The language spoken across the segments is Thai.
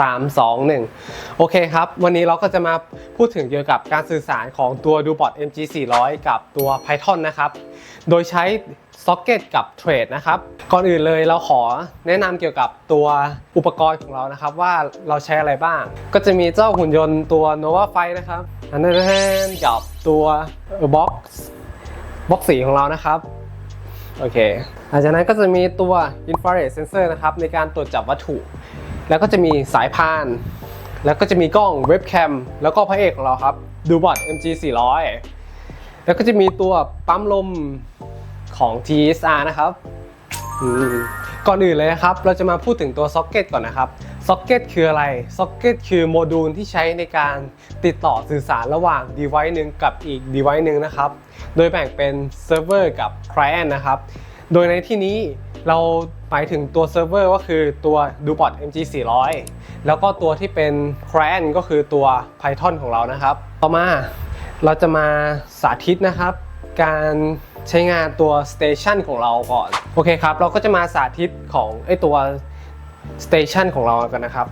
3 2 1 โอเคครับ วันนี้เราก็จะมาพูดถึงเกี่ยวกับการสื่อสารของตัว d o b o t MG400 กับตัว Python นะครับ โดยใช้ Socket กับ Thread นะครับ ก่อนอื่นเลยเราขอแนะนำเกี่ยวกับตัวอุปกรณ์ของเรานะครับ ว่าเราใช้อะไรบ้าง ก็จะมีเจ้าหุ่นยนต์ตัว Nova f i นะครับอันนั้นกับตัวบ็อกซ์บ็อกสีของเรานะครับโอเคหลังจากนั้นก็จะมีตัว infrared sensor นะครับในการตรวจจับวัตถุ แล้วก็จะมีสายพาน แล้วก็จะมีกล้องเว็บแคมแล้วก็พระเอกของเราครับดูบอท MG 400 แล้วก็จะมีตัวปั๊มลมของ TSR นะครับก่อนอื่นเลยนะครับ เราจะมาพูดถึงตัวซ็อกเก็ตก่อนนะครับซ็อกเก็ตคืออะไรซ็อกเก็ตคือโมดูลที่ใช้ในการติดต่อสื่อสารระหว่าง device หนึ่งกับอีก device หนึ่งนะครับ โดยแบ่งเป็นเซิร์ฟเวอร์กับ client นะครับ โดยในที่นี้เราหมายถึงตัวเซิร์ฟเวอร์ก็คือตัว Dubot MG 400แล้วก็ตัวที่เป็น client ก็คือตัว Python ของเรานะครับ ต่อมาเราจะมาสาธิตนะครับ การใช้งานตัว station ของเราก่อน โอเคครับ เราก็จะมาสาธิตของไอตัว station ของเรากันนะครับ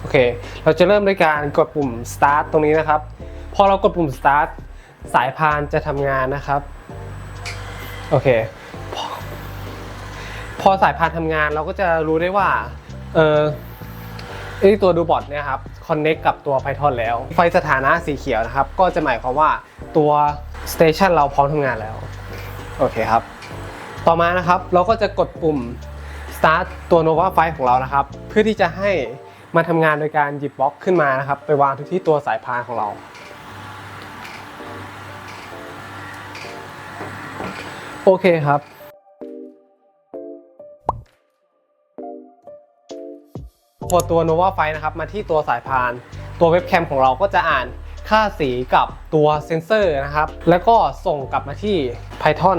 โอเค เราจะเริ่มด้วยการกดปุ่ม start ตรงนี้นะครับ พอเรากดปุ่ม start สายพานจะทำงานนะครับ โอเค พอสายพานทำงานเราก็จะรู้ได้ว่าเออไอตัวดูบอทเนี่ยครับ connect กับตัว Python แล้ว ไฟสถานะสีเขียวนะครับ ก็จะหมายความว่าตัว station เราพร้อมทำงานแล้ว โอเคครับ ต่อมานะครับเราก็จะกดปุ่ม start ตัว Nova File ของเรานะครับ เพื่อที่จะให้มาทำงานโดยการหยิบบล็อกขึ้นมานะครับ ไปวางที่ตัวสายพานของเรา โอเคครับ พอตัว Nova f i นะครับมาที่ตัวสายพาน ตัวเว็บแคมของเราก็จะอ่านค่าสีกับตัวเซนเซอร์นะครับ แล้วก็ส่งกลับมาที่ Python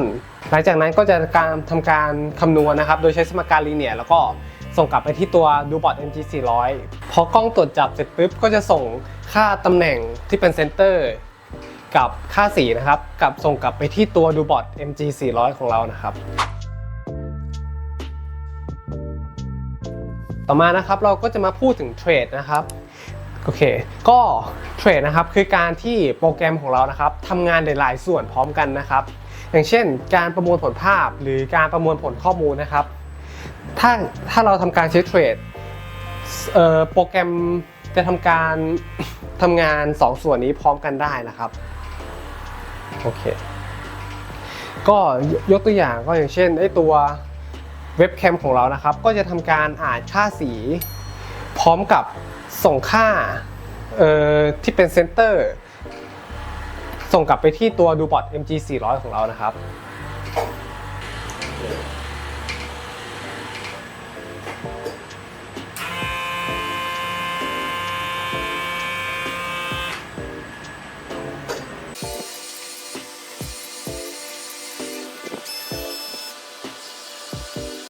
หลังจากนั้นก็จะการทำการคำนวณนะครับ โดยใช้สมการลีเนียแล้วก็ส่งกลับไปที่ตัว Dubot MG 400พอกล้องตรวจจับเสร็จปุ๊บก็จะส่งค่าตำแหน่งที่เป็นเซนเตอร์กับค่าสีนะครับ กับส่งกลับไปที่ตัว Dubot MG 400ของเรานะครับ ต่อมานะครับเราก็จะมาพูดถึงเทรดนะครับโอเค ก็เทรดนะครับคือการที่โปรแกรมของเรานะครับทำงานในหลายส่วนพร้อมกันนะครับ อย่างเช่น การประมวลผลภาพหรือการประมวลผลข้อมูลนะครับ ถ้าถ้าเราทำการใช้เทรดโปรแกรมจะทำการทำงาน 2 ส่วนนี้พร้อมกันได้นะครับโอเคก็ยกตัวอย่างก็อย่างเช่นไอตัว เว็บแคมของเรานะครับ ก็จะทำการอ่านค่าสี พร้อมกับส่งค่าที่เป็นเซนเตอร์ ส่งกลับไปที่ตัวดูบอท MG 400 ของเรานะครับ